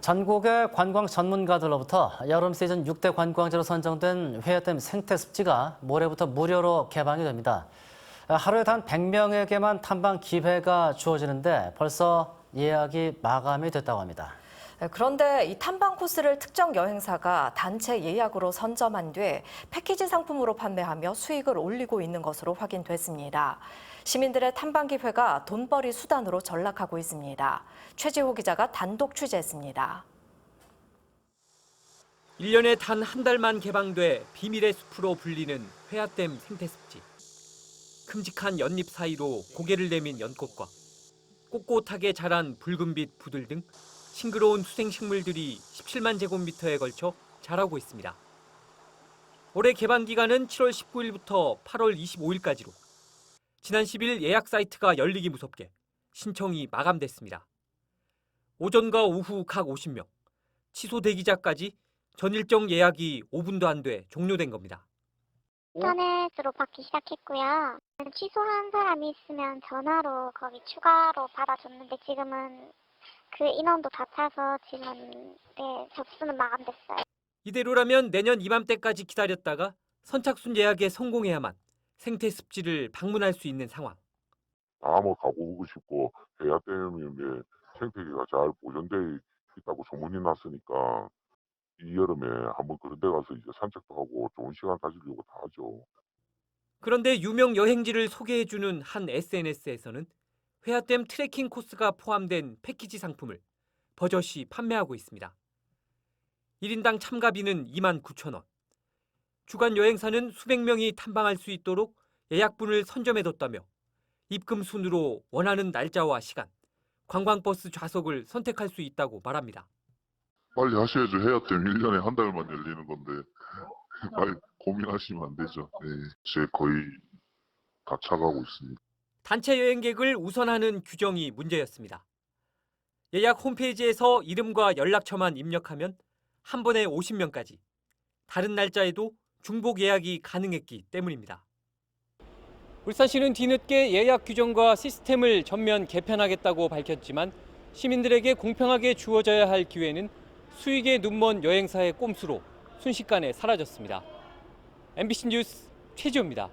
전국의 관광 전문가들로부터 여름 시즌 6대 관광지로 선정된 회야댐 생태 습지가 모레부터 무료로 개방이 됩니다. 하루에 단 100명에게만 탐방 기회가 주어지는데 벌써 예약이 마감이 됐다고 합니다. 네, 그런데 이 탐방 코스를 특정 여행사가 단체 예약으로 선점한 뒤 패키지 상품으로 판매하며 수익을 올리고 있는 것으로 확인됐습니다. 시민들의 탐방 기회가 돈벌이 수단으로 전락하고 있습니다. 최지호 기자가 단독 취재했습니다. 1년에 단 한 달만 개방돼 비밀의 숲으로 불리는 회야댐 생태습지. 큼직한 연잎 사이로 고개를 내민 연꽃과 꼿꼿하게 자란 붉은빛 부들 등 싱그러운 수생식물들이 17만 제곱미터에 걸쳐 자라고 있습니다. 올해 개방 기간은 7월 19일부터 8월 25일까지로 지난 10일 예약 사이트가 열리기 무섭게 신청이 마감됐습니다. 오전과 오후 각 50명, 취소 대기자까지 전 일정 예약이 5분도 안 돼 종료된 겁니다. 인터넷으로 받기 시작했고요. 취소한 사람이 있으면 전화로 거기 추가로 받아줬는데 지금은 그 인원도 다 차서 지금 네, 접수는 마감됐어요. 이대로라면 내년 이맘때까지 기다렸다가 선착순 예약에 성공해야만 생태 습지를 방문할 수 있는 상황. 다음에 가보고 싶고 해야 때문에 생태계가 잘 보존돼 있다고 소문이 났으니까 이 여름에 한번 그런 데 가서 이제 산책도 하고 좋은 시간 가지려고 다 하죠. 그런데 유명 여행지를 소개해주는 한 SNS에서는 회화댐 트레킹 코스가 포함된 패키지 상품을 버젓이 판매하고 있습니다. 1인당 참가비는 2만 9천 원. 주간 여행사는 수백 명이 탐방할 수 있도록 예약분을 선점해뒀다며 입금 순으로 원하는 날짜와 시간, 관광버스 좌석을 선택할 수 있다고 말합니다. 빨리 하셔야죠. 해야 때문에 1년에 한 달만 열리는 건데 빨리 고민하시면 안 되죠. 네, 제 거의 다 차가고 있습니다. 단체 여행객을 우선하는 규정이 문제였습니다. 예약 홈페이지에서 이름과 연락처만 입력하면 한 번에 50명까지 다른 날짜에도 중복 예약이 가능했기 때문입니다. 울산시는 뒤늦게 예약 규정과 시스템을 전면 개편하겠다고 밝혔지만 시민들에게 공평하게 주어져야 할 기회는 수익에 눈먼 여행사의 꼼수로 순식간에 사라졌습니다. MBC 뉴스 최지호입니다.